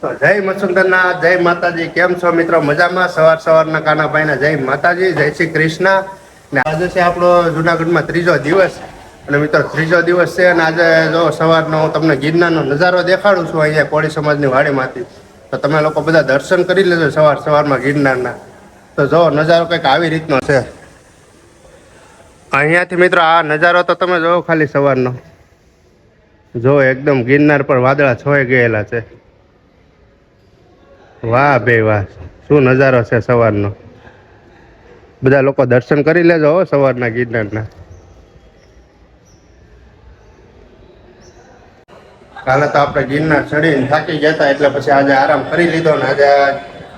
તો જય મસુંદરના જય માતાજી. કેમ છો મિત્રો? મજામાં? સવાર સવારના કાનાભાઈના જય માતાજી, જય શ્રી કૃષ્ણ. ને આજે છે આપણો જુનાગઢમાં ત્રીજો દિવસ. અને મિત્રો, ત્રીજો દિવસ છે અને આજે જો સવારનો હું તમને ગિરનારનો નજારો દેખાડું છું અહીંયા કોળી સમાજની વાડીમાંથી. તો તમે લોકો બધા દર્શન કરી લેજો સવાર સવારમાં ગિરનારના. તો જો નજારો કંઈક આવી રીતનો છે. અહીંયાથી મિત્રો, આ નજારો તો તમે જોવો ખાલી સવારનો. જો એકદમ ગિરનાર પર વાદળા છોઈ ગયેલા છે. વાહ બે વાહ. શું નજારો છે સવારનો? બધા લોકો દર્શન કરી લેજો હો સવારના ગિરનારના. કાલે તો આપણે ગિરનાર ચડીને થાકી ગયા હતા એટલે પછી આજે આરામ કરી લીધો ને આજે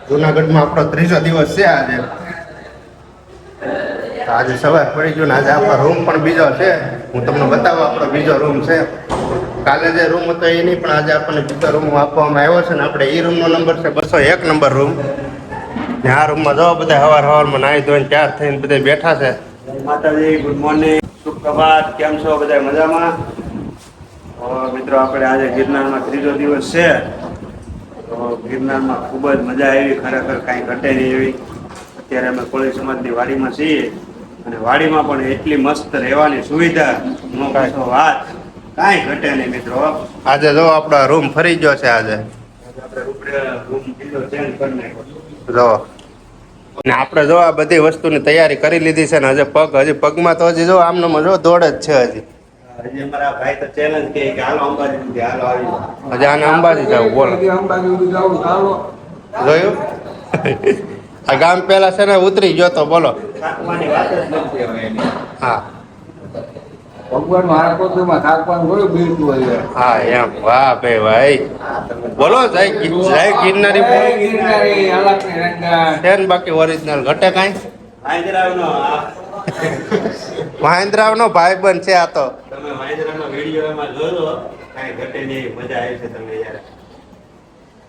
જુનાગઢમાં આપણો ત્રીજો દિવસ છે આજે. આજે સવાર પડી ગયો ને આજે આપણો રૂમ પણ બીજો છે. હું તમને બતાવું, આપણો બીજો રૂમ છે. કાલે જે રૂમ હતો એ નહીં, પણ આજે આપણને બીજો રૂમ આપવામાં આવ્યો છે ને, આપણે એ રૂમનો નંબર છે, બસો એક નંબર રૂમ ને આ રૂમમાં જવા બધા હવાર હવારમાં નાહી ધોઈને તૈયાર થઈને બધા બેઠા છે. માતાજી ગુડ મોર્નિંગ સુપ્રભાત કેમ છો? બધા મજામાં? મિત્રો, આપણે આજે ગિરનારમાં ત્રીજો દિવસ છે. તો ગિરનારમાં ખૂબ જ મજા આવી. ખરેખર કાંઈ ઘટે નહીં એવી. અત્યારે અમે કોળી સમાજની વાડીમાં છીએ. અને વાડીમાં પણ એટલી મસ્ત રહેવાની સુવિધા, નો કશો વાત. કાંઈ ઘટે નહીં મિત્રો. આજે જો આપણો રૂમ ફરી ગયો છે આજે. જો. ને આપણે જો આ બધી વસ્તુની તૈયારી કરી લીધી છે ને હજી પગ હજી પગમાં તો હજી જો આમનો જો દોડ જ છે હજી. હજી અમારા ભાઈ તો ચેલેન્જ કે કે હાલો અંબાજી હાલો આવી હજી આને અંબાજી જવું બોલો. જોયું? આ ગામ પેલા છે ને ઉતરી ગયો તો બોલો. થાકવાની વાત જ નથી હવે એની. હા. ભગવાન મારા થાકવાનું થોડું બીડતું હોય હા એમ. વાહ ભાઈ ભાઈ બોલો જય જય ગિરનારી ગિરનારી રંગા બાકી ઓરિજિનલ ઘટે કાંઈ? મહેન્દ્રાવ નો ભાઈબંધ છે આ તો. તમે વાંદરાનો વીડિયો એમાં જોજો. કાંઈ ઘટે નહીં મજા આવી છે તમને યાર.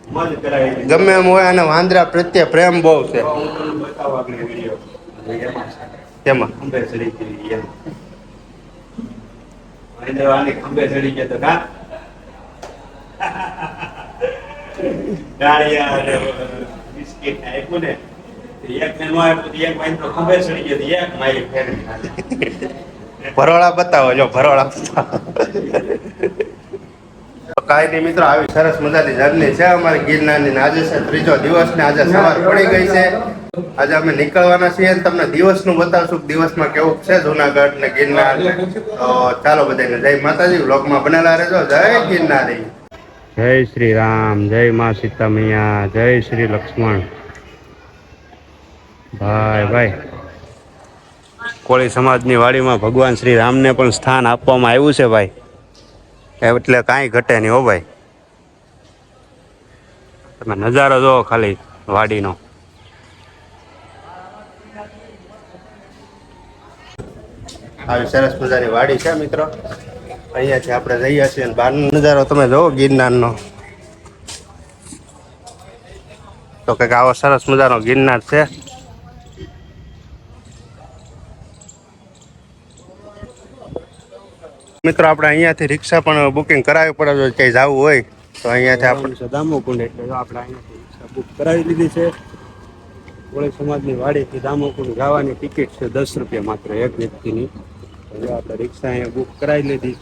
મજ કરાવી દીધી. ગમે એમ હોય અને વાંદરા પ્રત્યે પ્રેમ બહુ છે. તેમાં ખંભે ચડી ગઈ એમ વાંદરો આની ખંભે ચડી ગયો તો કા? ડાળિયા બિસ્કિટ આપ્યું ને એક ને આપ્યું તો એક વાંદરો ખંભે ચડી ગયો એક મારી ફેરવી ભરોળા બતાવો જો ભરોળા બતાવો. કાંઈ નહીં મિત્રો આવી સરસ મજાની જર્ની છે અમારી ગિરનારની. ને આજે છે ત્રીજો દિવસ ને આજે સવાર પડી ગઈ છે. આજે અમે નીકળવાના છીએ તમને દિવસનું બતાવશું દિવસમાં કેવું છે જુનાગઢ ને ગિરનાર. ચાલો બધાને જય માતાજી, વ્લોગમાં બનેલા રહેજો. જય ગિરનારી. જય શ્રી રામ, જય માં સીતા મૈયા જય શ્રી લક્ષ્મણ. ભાઈ ભાઈ. કોળી સમાજની વાડીમાં ભગવાન શ્રી રામને પણ સ્થાન આપવામાં આવ્યું છે, ભાઈ. એટલે કાંઈ ઘટે નહીં હો, ભાઈ. તમે નજારો જોવો ખાલી વાડીનો. આવી સરસ મજાની વાડી છે, મિત્રો. અહીંયાથી આપણે જઈએ છીએ અને બહારનો નજારો, તમે જોવો ગિરનારનો. તો કંઈક આવો સરસ મજાનો ગિરનાર છે. મિત્રો, આપણે અહીંયાથી રિક્ષા પણ બુકિંગ કરાવવી પડે, જો ક્યાંય જવું હોય, તો અહીંયાથી આપણે દામોકુંડ એટલે આપણે અહીંયાથી બુક કરાવી લીધી છે. કોળી સમાજની વાડીથી દામોકુંડ જવાની ટિકિટ છે દસ રૂપિયા માત્ર એક વ્યક્તિની. જો આપણે રિક્ષા અહીંયા બુક કરાવી લીધી.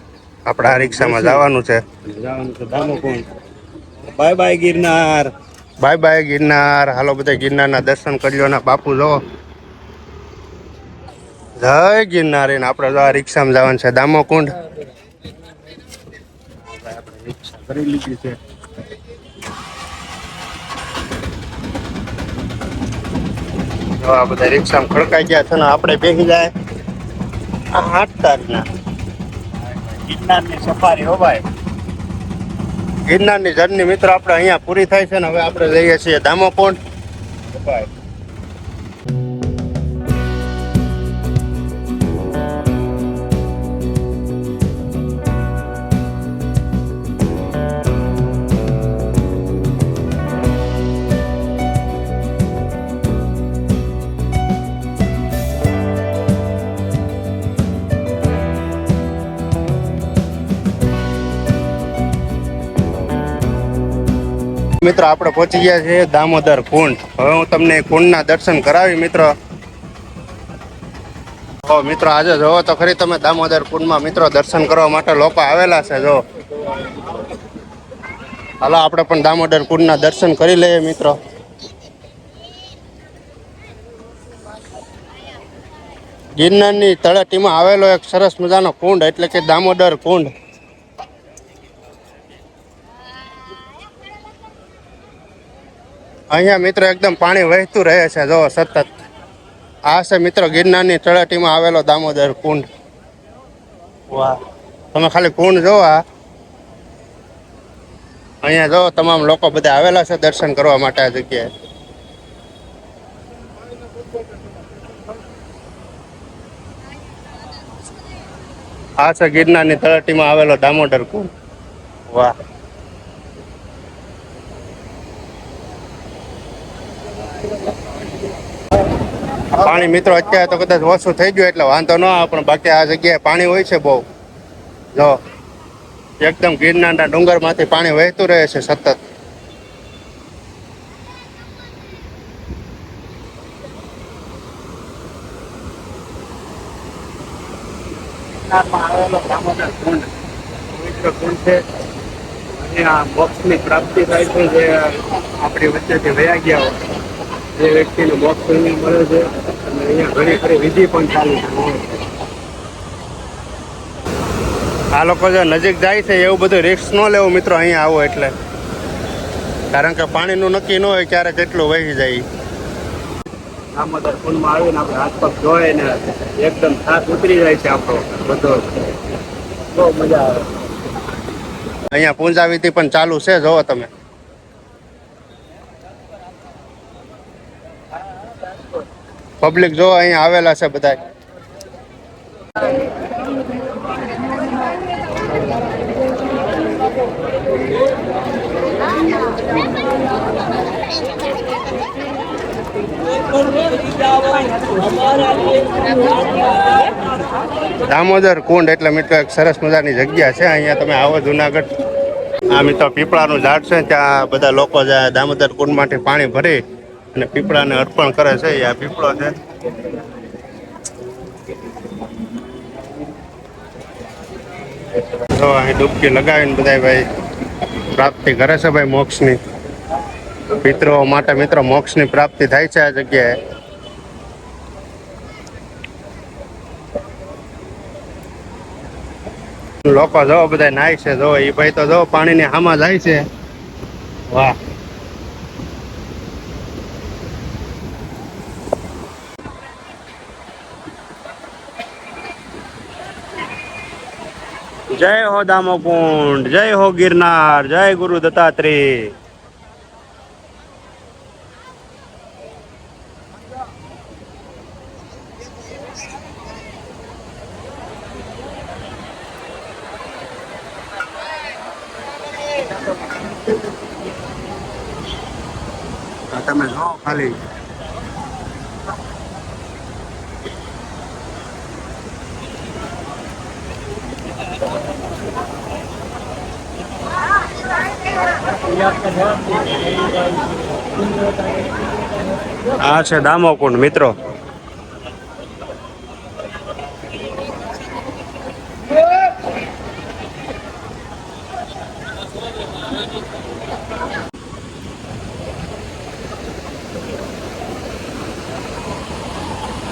આપણે આ રિક્ષામાં જવાનું છે. જવાનું છે Damokund bye bye Girnar. Bye bye Girnar. હાલો બધા ગિરનારના દર્શન કરી લો ને બાપુ જો. જય ગિરનાર. એને આપણે જો આ રિક્ષામાં જવાનું છે. દામોકુંડ આપણે રિક્ષા કરી લીધી છે. જો આ બધા રિક્ષામાં ખડકાઈ ગયા છે ને આપણે બેસી જાય. આઠ તારીખના ગિરનારની સફારી, હો ભાઈ. ગિરનારની જર્ની મિત્રો, આપણે અહીંયા પૂરી થાય છે ને હવે આપણે જઈએ છીએ દામોકુંડ ભાઈ મિત્રો, આપણે પહોંચી ગયા છીએ દામોદર કુંડ. હવે હું તમને કુંડના દર્શન કરાવી, મિત્રો. મિત્રો, આજે જોવો તો ખરી તમે દામોદર કુંડમાં મિત્રો દર્શન કરવા માટે લોકો આવેલા છે, જો. હાલો, આપણે પણ દામોદર કુંડના દર્શન કરી લઈએ, મિત્રો. ગિરનારની તળેટીમાં આવેલો એક સરસ મજાનો કુંડ, એટલે કે દામોદર કુંડ. અહીંયા મિત્રો એકદમ પાણી વહેતું રહે છે જો સતત. આ છે મિત્રો ગિરનારની તળાટીમાં આવેલો દામોદર કુંડ. વાહ. તમે ખાલી કુંડ જોવો આ. અહીંયા જો તમામ લોકો બધા આવેલા છે દર્શન કરવા માટે આ જગ્યાએ. આ છે ગિરનારની તળાટીમાં આવેલો દામોદર કુંડ. વાહ. પાણી મિત્રો, અત્યારે તો કદાચ ઓછું થઈ ગયું એટલે વાંધો ન આવે, પણ બાકી આ જગ્યાએ પાણી હોય છે બહુ. જો, એકદમ ગિરનારના ડુંગરમાંથી પાણી વહેતું રહે છે સતત. આવેલો દામોદર કુંડ પવિત્ર કુંડ છે અહીંયા મોક્ષની પ્રાપ્તિ થાય છે જે આપણી વચ્ચેથી વયા ગયા હોય જે વ્યક્તિને મોક્ષ અહીંયા મળે છે અને અહીંયા ઘણી ખરી વિધિ પણ ચાલુ છે. આ લોકો જે નજીક જાય છે એવું બધું રિસ્ક ન લેવું મિત્રો અહીંયા આવો એટલે. કારણ કે પાણીનું નક્કી ન હોય ક્યારે કેટલું વહી જાય. દામોદર કુંડમાં આવીને આપણે હાથ પગ ધોય ને એકદમ થાક ઉતરી જાય છે આપણો બધો. બહુ મજા આવે. અહીંયા પૂંજા પણ ચાલુ છે, જોવો તમે. પબ્લિક જો અહીંયા આવેલા છે બધા દામોદર કુંડ એટલે મિત્રો એક સરસ મજાની જગ્યા છે. અહીંયા તમે આવો જુનાગઢ. આ મિત્રો પીપળાનું ઝાડ છે ત્યાં બધા લોકો દામોદર કુંડમાંથી પાણી ભરી અને પીપળાને અર્પણ કરે છે આ પીપળો છે. તો અહીં ડૂબકી લગાવીને બધા ભાઈ પ્રાપ્તિ કરે છે ભાઈ મોક્ષની. મિત્રો માટે મિત્રો મોક્ષની પ્રાપ્તિ થાય છે આ જગ્યાએ. લોકો જો બધા નાય છે, જો એ ભાઈ તો જો પાણીની હામાં જાય છે. વાહ. જય હો દામોકુંડ, જય હો ગિરનાર, જય ગુરુ દત્તાત્રેય. આ તમે જો ખાલી આ છે દામોકુંડ મિત્રો.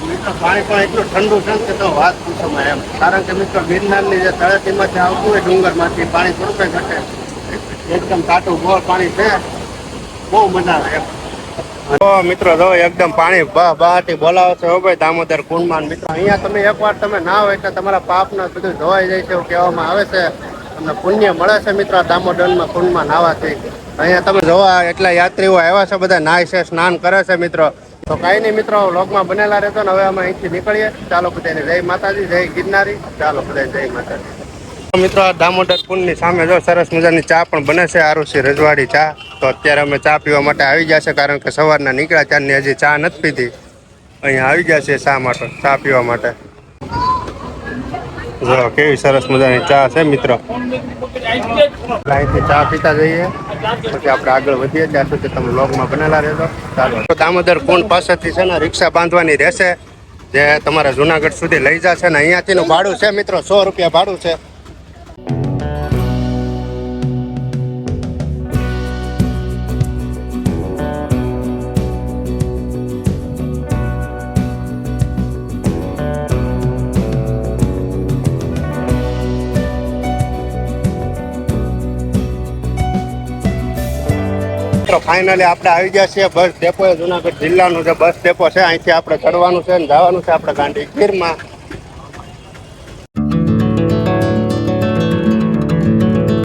મિત્રો પાણી પણ એટલું ઠંડુ છે તો વાત પૂછો એમ. કારણ કે મિત્રો ગિરનારની જે તળેટીમાંથી આવતું હોય ડુંગરમાંથી પાણી થોડુંક ઘટે. એકદમ કાટું ગોળ પાણી છે. બહુ મજા આવે એમ. મિત્રો જો એકદમ પાણી બા બહાટી બોલાવો છો ભાઈ, દામોદર કુંડમાં. મિત્રો અહીંયા તમે એકવાર તમે ના હોય એટલે તમારા પાપના બધું ધોવાઈ જાય છે એવું કહેવામાં આવે છે. તમને પુણ્ય મળે છે મિત્રો દામોદરમાં કુંડમાં નાવાથી. અહીંયા તમે જોવા એટલા યાત્રીઓ આવ્યા છે, બધા નાય છે, સ્નાન કરે છે મિત્રો. તો કાંઈ નહીં મિત્રો, વ્લોગમાં બનેલા રહેતો ને હવે અમે અહીંથી નીકળીએ. ચાલો બધાને જય માતાજી, જય ગિરનારી. ચાલો બધા જય માતાજી. મિત્રો, આ દામોદર કુંડની સામે જો સરસ મજાની ચા પણ બને છે, આરુષી રજવાડી ચા. તો અત્યારે અમે ચા પીવા માટે આવી ગયા છે, કારણ કે સવારના નીકળ્યા ત્યારની હજી ચા નથી પીધી. અહીંયા આવી ગયા છે શા માટે? ચા પીવા માટે. જો, કેવી સરસ મજાની ચા છે, મિત્રો. અહીંથી ચા પીતા જઈએ. પછી આપણે આગળ વધીએ, ત્યાં સુધી તમે લોગમાં બનેલા રહેજો. ચાલો. દામોદર કુંડ પાસેથી છે ને રિક્ષા બાંધવાની રહેશે, જે તમારા જુનાગઢ સુધી લઈ જશે. ને અહીંયાથીનું ભાડું છે મિત્રો, સો રૂપિયા ભાડું છે. મિત્રો ફાઇનલી આપણે આવી ગયા છીએ. બસ ડેપો જુનાગઢ જિલ્લાનું જે બસ ડેપો છે, અહીંથી આપણે ચડવાનું છે અને જવાનું છે આપણે ગાંધી ગીરમાં